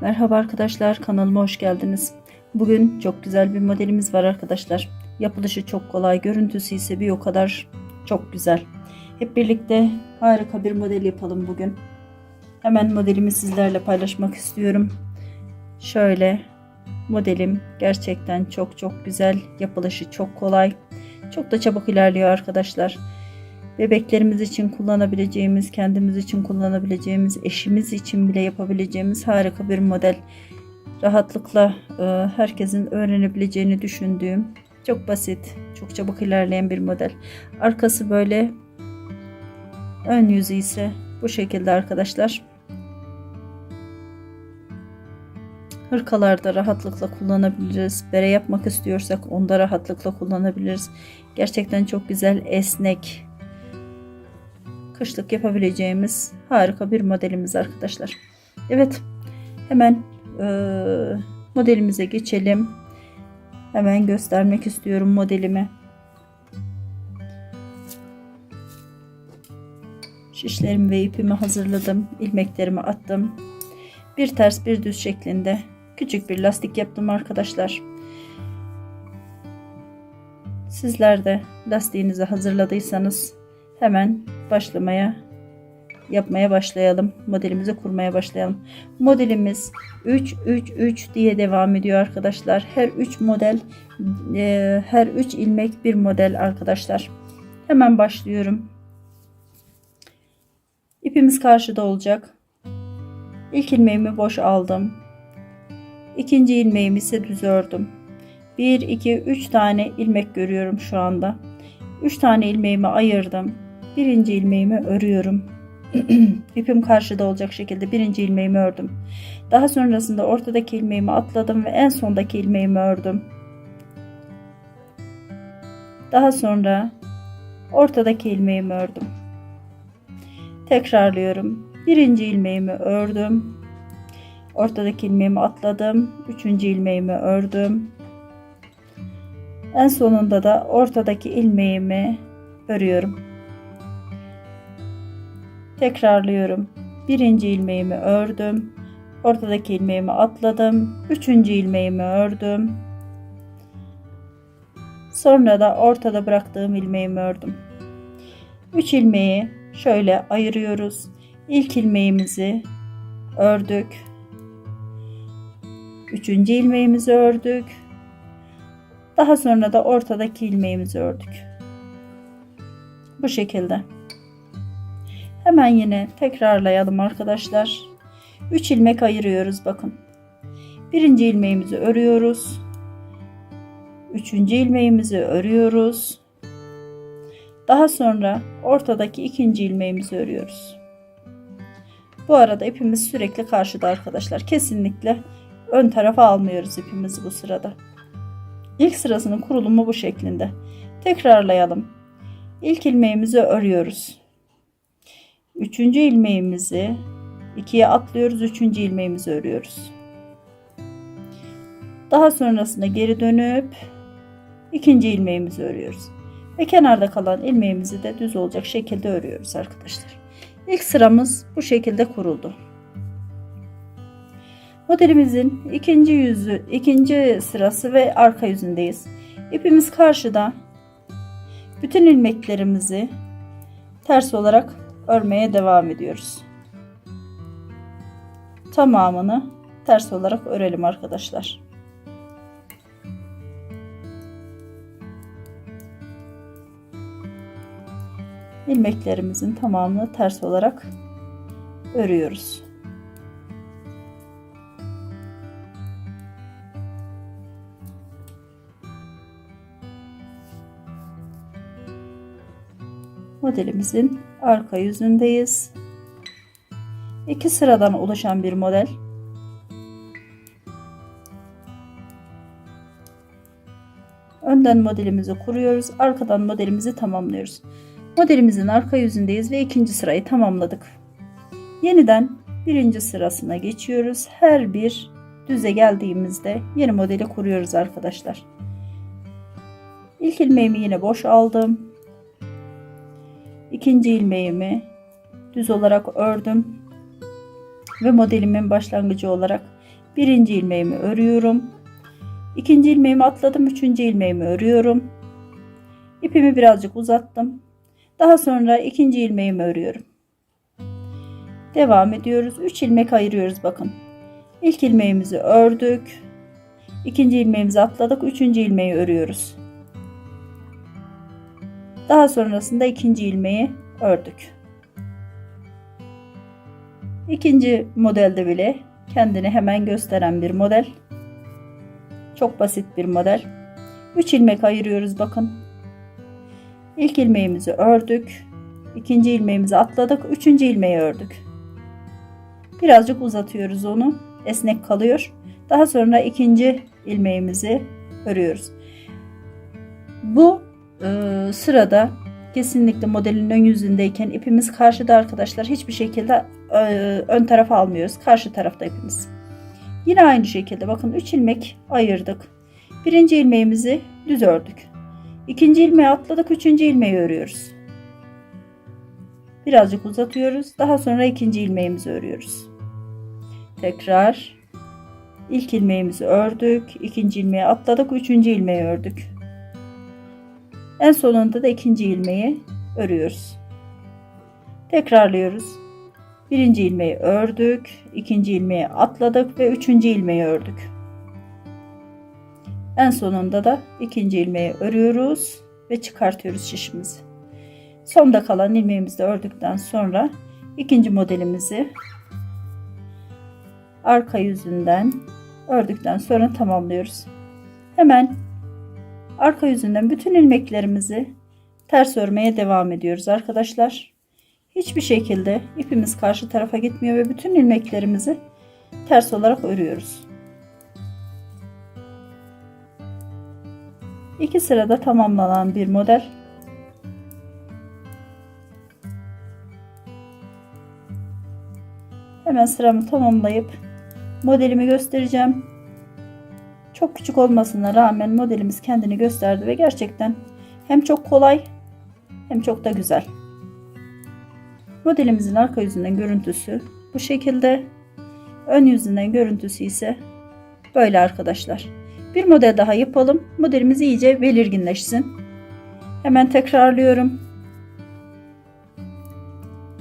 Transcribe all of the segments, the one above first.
Merhaba arkadaşlar kanalıma hoş geldiniz. Bugün çok güzel bir modelimiz var arkadaşlar. Yapılışı çok kolay, görüntüsü ise bir o kadar çok güzel. Hep birlikte harika bir model yapalım bugün. Hemen modelimi sizlerle paylaşmak istiyorum. Şöyle modelim gerçekten çok çok güzel. Yapılışı çok kolay. Çok da çabuk ilerliyor arkadaşlar. Bebeklerimiz için kullanabileceğimiz, kendimiz için kullanabileceğimiz, eşimiz için bile yapabileceğimiz harika bir model. Rahatlıkla e, herkesin öğrenebileceğini düşündüğüm çok basit, çok çabuk ilerleyen bir model. Arkası böyle, ön yüzü ise bu şekilde arkadaşlar. Hırkalarda rahatlıkla kullanabiliriz. Bere yapmak istiyorsak onda rahatlıkla kullanabiliriz. Gerçekten çok güzel, esnek, kışlık yapabileceğimiz harika bir modelimiz arkadaşlar. Evet hemen e, modelimize geçelim. Hemen göstermek istiyorum modelimi. Şişlerimi ve ipimi hazırladım. ilmeklerimi attım. Bir ters bir düz şeklinde küçük bir lastik yaptım arkadaşlar. Sizler de lastiğinizi hazırladıysanız hemen başlamaya yapmaya başlayalım. Modelimizi kurmaya başlayalım. Modelimiz 3 3 3 diye devam ediyor arkadaşlar. Her 3 model e, her 3 ilmek bir model arkadaşlar. Hemen başlıyorum. İpimiz karşıda olacak. İlk ilmeğimi boş aldım. İkinci ilmeğimi ise düz ördüm. 1 2 3 tane ilmek görüyorum şu anda. 3 tane ilmeğimi ayırdım birinci ilmeğimi örüyorum. İpim karşıda olacak şekilde birinci ilmeğimi ördüm. Daha sonrasında ortadaki ilmeğimi atladım ve en sondaki ilmeğimi ördüm. Daha sonra ortadaki ilmeğimi ördüm. Tekrarlıyorum. Birinci ilmeğimi ördüm. Ortadaki ilmeğimi atladım. Üçüncü ilmeğimi ördüm. En sonunda da ortadaki ilmeğimi örüyorum. Tekrarlıyorum. Birinci ilmeğimi ördüm. Ortadaki ilmeğimi atladım. Üçüncü ilmeğimi ördüm. Sonra da ortada bıraktığım ilmeğimi ördüm. Üç ilmeği şöyle ayırıyoruz. İlk ilmeğimizi ördük. Üçüncü ilmeğimizi ördük. Daha sonra da ortadaki ilmeğimizi ördük. Bu şekilde. Hemen yine tekrarlayalım arkadaşlar. 3 ilmek ayırıyoruz bakın. Birinci ilmeğimizi örüyoruz. Üçüncü ilmeğimizi örüyoruz. Daha sonra ortadaki ikinci ilmeğimizi örüyoruz. Bu arada ipimiz sürekli karşıda arkadaşlar. Kesinlikle ön tarafa almıyoruz ipimizi bu sırada. İlk sırasının kurulumu bu şeklinde. Tekrarlayalım. İlk ilmeğimizi örüyoruz. Üçüncü ilmeğimizi ikiye atlıyoruz. Üçüncü ilmeğimizi örüyoruz. Daha sonrasında geri dönüp ikinci ilmeğimizi örüyoruz. Ve kenarda kalan ilmeğimizi de düz olacak şekilde örüyoruz arkadaşlar. İlk sıramız bu şekilde kuruldu. Modelimizin ikinci yüzü, ikinci sırası ve arka yüzündeyiz. İpimiz karşıda. Bütün ilmeklerimizi ters olarak örmeye devam ediyoruz. Tamamını ters olarak örelim arkadaşlar. ilmeklerimizin tamamını ters olarak örüyoruz. Modelimizin arka yüzündeyiz. İki sıradan oluşan bir model. Önden modelimizi kuruyoruz. Arkadan modelimizi tamamlıyoruz. Modelimizin arka yüzündeyiz ve ikinci sırayı tamamladık. Yeniden birinci sırasına geçiyoruz. Her bir düze geldiğimizde yeni modeli kuruyoruz arkadaşlar. İlk ilmeğimi yine boş aldım. İkinci ilmeğimi düz olarak ördüm ve modelimin başlangıcı olarak Birinci ilmeğimi örüyorum. İkinci ilmeğimi atladım. Üçüncü ilmeğimi örüyorum. İpimi birazcık uzattım. Daha sonra ikinci ilmeğimi örüyorum. Devam ediyoruz. 3 ilmek ayırıyoruz bakın. İlk ilmeğimizi ördük. İkinci ilmeğimizi atladık. Üçüncü ilmeği örüyoruz. Daha sonrasında ikinci ilmeği ördük. İkinci modelde bile kendini hemen gösteren bir model. Çok basit bir model. 3 ilmek ayırıyoruz bakın. İlk ilmeğimizi ördük. İkinci ilmeğimizi atladık. Üçüncü ilmeği ördük. Birazcık uzatıyoruz onu. Esnek kalıyor. Daha sonra ikinci ilmeğimizi örüyoruz. Bu e, sırada kesinlikle modelin ön yüzündeyken ipimiz karşıda arkadaşlar hiçbir şekilde e, ön tarafa almıyoruz. Karşı tarafta ipimiz. Yine aynı şekilde bakın 3 ilmek ayırdık. Birinci ilmeğimizi düz ördük. İkinci ilmeği atladık. Üçüncü ilmeği örüyoruz. Birazcık uzatıyoruz. Daha sonra ikinci ilmeğimizi örüyoruz. Tekrar ilk ilmeğimizi ördük. ikinci ilmeği atladık. Üçüncü ilmeği ördük. En sonunda da ikinci ilmeği örüyoruz. Tekrarlıyoruz. Birinci ilmeği ördük, ikinci ilmeği atladık ve üçüncü ilmeği ördük. En sonunda da ikinci ilmeği örüyoruz ve çıkartıyoruz şişimizi. Sonda kalan ilmeğimizi ördükten sonra ikinci modelimizi arka yüzünden ördükten sonra tamamlıyoruz. Hemen arka yüzünden bütün ilmeklerimizi ters örmeye devam ediyoruz arkadaşlar. Hiçbir şekilde ipimiz karşı tarafa gitmiyor ve bütün ilmeklerimizi ters olarak örüyoruz. İki sırada tamamlanan bir model. Hemen sıramı tamamlayıp modelimi göstereceğim. Çok küçük olmasına rağmen modelimiz kendini gösterdi ve gerçekten hem çok kolay hem çok da güzel. Modelimizin arka yüzünden görüntüsü bu şekilde. Ön yüzünden görüntüsü ise böyle arkadaşlar. Bir model daha yapalım. Modelimiz iyice belirginleşsin. Hemen tekrarlıyorum.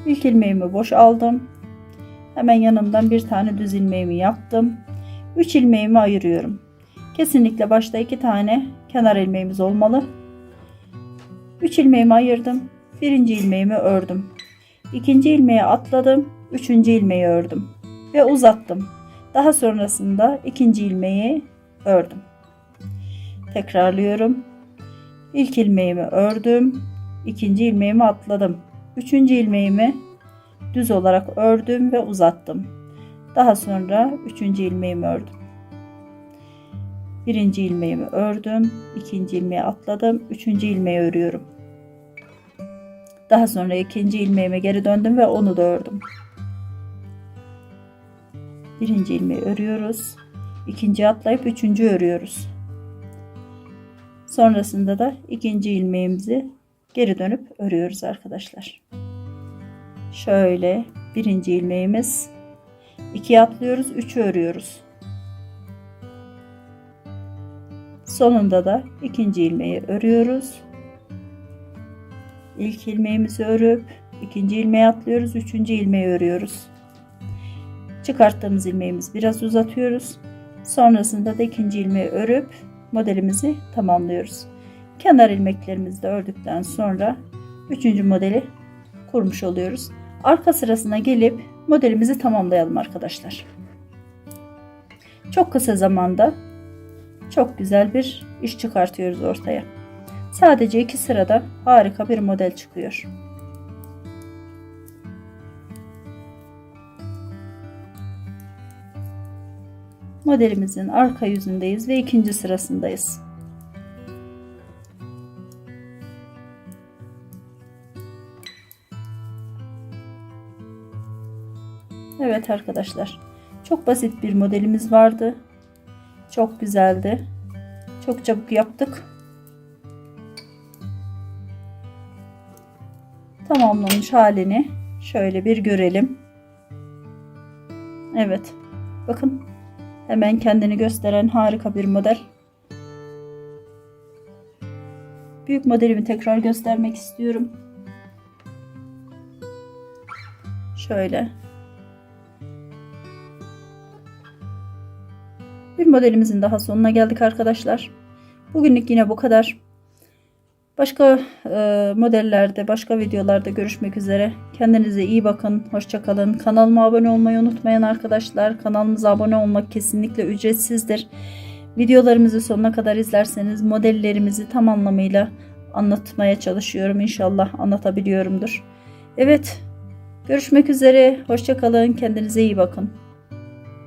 İlk ilmeğimi boş aldım. Hemen yanından bir tane düz ilmeğimi yaptım. 3 ilmeğimi ayırıyorum. Kesinlikle başta iki tane kenar ilmeğimiz olmalı. 3 ilmeğimi ayırdım. Birinci ilmeğimi ördüm. İkinci ilmeği atladım. Üçüncü ilmeği ördüm. Ve uzattım. Daha sonrasında ikinci ilmeği ördüm. Tekrarlıyorum. İlk ilmeğimi ördüm. ikinci ilmeğimi atladım. Üçüncü ilmeğimi düz olarak ördüm ve uzattım. Daha sonra üçüncü ilmeğimi ördüm. Birinci ilmeğimi ördüm. ikinci ilmeği atladım. Üçüncü ilmeği örüyorum. Daha sonra ikinci ilmeğime geri döndüm ve onu da ördüm. Birinci ilmeği örüyoruz. İkinci atlayıp üçüncü örüyoruz. Sonrasında da ikinci ilmeğimizi geri dönüp örüyoruz arkadaşlar. Şöyle birinci ilmeğimiz iki atlıyoruz, üçü örüyoruz. Sonunda da ikinci ilmeği örüyoruz. İlk ilmeğimizi örüp ikinci ilmeği atlıyoruz, üçüncü ilmeği örüyoruz. Çıkarttığımız ilmeğimizi biraz uzatıyoruz. Sonrasında da ikinci ilmeği örüp modelimizi tamamlıyoruz. Kenar ilmeklerimizi de ördükten sonra üçüncü modeli kurmuş oluyoruz. Arka sırasına gelip modelimizi tamamlayalım arkadaşlar. Çok kısa zamanda çok güzel bir iş çıkartıyoruz ortaya. Sadece iki sırada harika bir model çıkıyor. Modelimizin arka yüzündeyiz ve ikinci sırasındayız. Evet arkadaşlar. Çok basit bir modelimiz vardı. Çok güzeldi. Çok çabuk yaptık. Tamamlanmış halini şöyle bir görelim. Evet. Bakın Hemen kendini gösteren harika bir model. Büyük modelimi tekrar göstermek istiyorum. Şöyle. Bir modelimizin daha sonuna geldik arkadaşlar. Bugünlük yine bu kadar. Başka e, modellerde, başka videolarda görüşmek üzere. Kendinize iyi bakın. Hoşçakalın. Kanalıma abone olmayı unutmayın arkadaşlar. Kanalımıza abone olmak kesinlikle ücretsizdir. Videolarımızı sonuna kadar izlerseniz modellerimizi tam anlamıyla anlatmaya çalışıyorum. İnşallah anlatabiliyorumdur. Evet. Görüşmek üzere. Hoşçakalın. Kendinize iyi bakın.